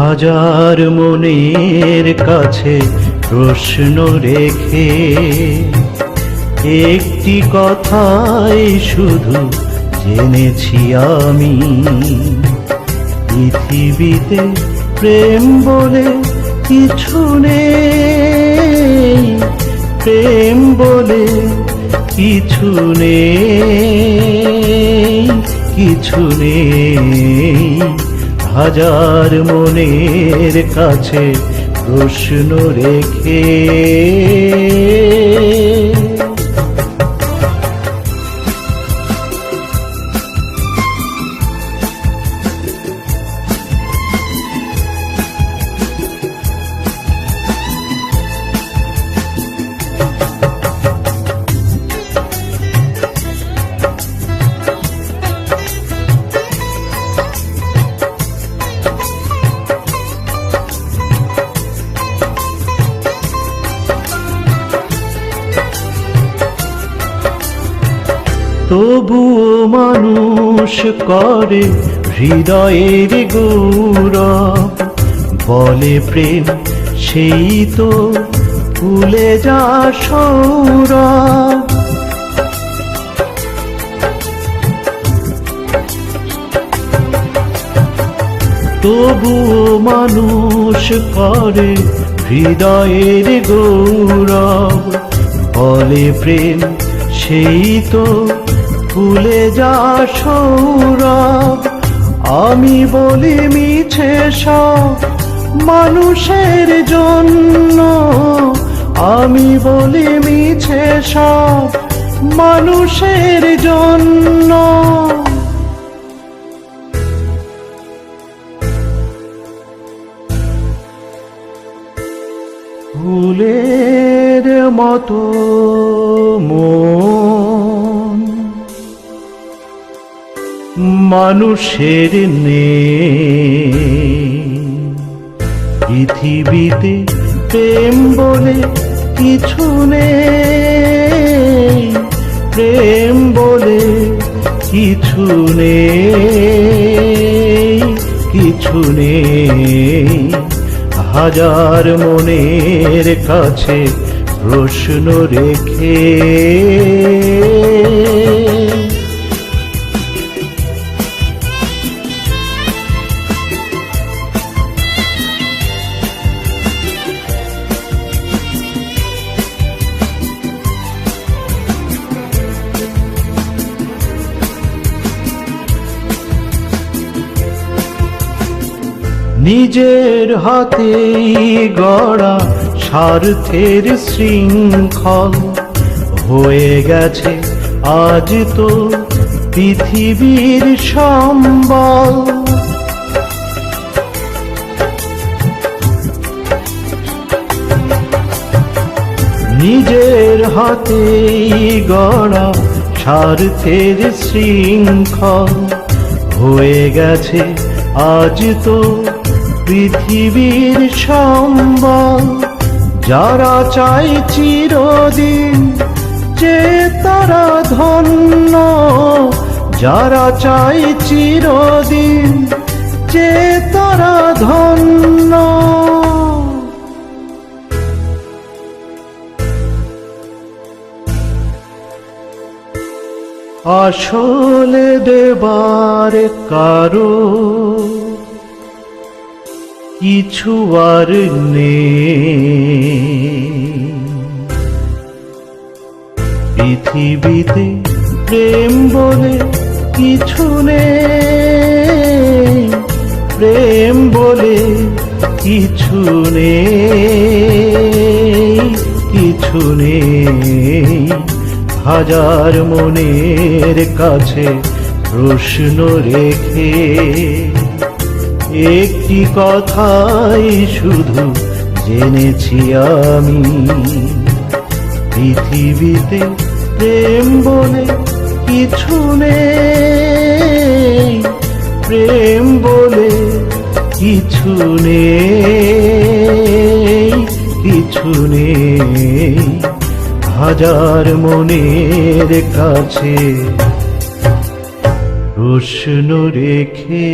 হাজার মনের কাছে প্রশ্ন রেখে একটি কথাই শুধু জেনেছি আমি। পৃথিবীতে প্রেম বলে কিছু নেই, প্রেম বলে কিছু নেই কিছু নেই। হাজার মনের কাছে প্রশ্ন রেখে তবুও মানুষ করে হৃদয়ের গৌরব। বলে প্রেম, সেই তো ভুলে যা সৌরভ। তবুও মানুষ করে হৃদয়ের গৌরব। বলে প্রেম, সেই তো ভুলে যা সৌরভ। আমি বলি মিছে সব মানুষের জন্য। আমি বলি মিছে সব মানুষের জন্য। ফুলের মতো মন মানুষের নেই। পৃথিবীতে প্রেম বলে কিছু নেই। প্রেম বলে কিছু নেই। কিছু নেই। হাজার মনের কাছে প্রশ্ন রেখে নিজের হাতেই গড়া স্বার্থের শৃঙ্খল। হয়ে গেছে আজ তো পৃথিবীর সম্বল। নিজের হাতেই গড়া স্বার্থের শৃঙ্খল। হয়ে গেছে আজ তো পৃথিবীর সম্বল। যারা চাই চিরদিন যে তারা ধন্য। যারা চাই চিরদিন যে তারা ধন্য। আসলে দেবার কারও কিছু আর পৃথিবীতে প্রেম বলে কিছু নেই। প্রেম বলে কিছু নেই। কিছু নেই। হাজার মনের কাছে প্রশ্ন রেখে একটি কথাই শুধু জেনেছি আমি। পৃথিবীতে প্রেম বলে কিছু নেই, প্রেম বলে কিছু নেই কিছু নেই। হাজার মনের কাছে প্রশ্ন রেখে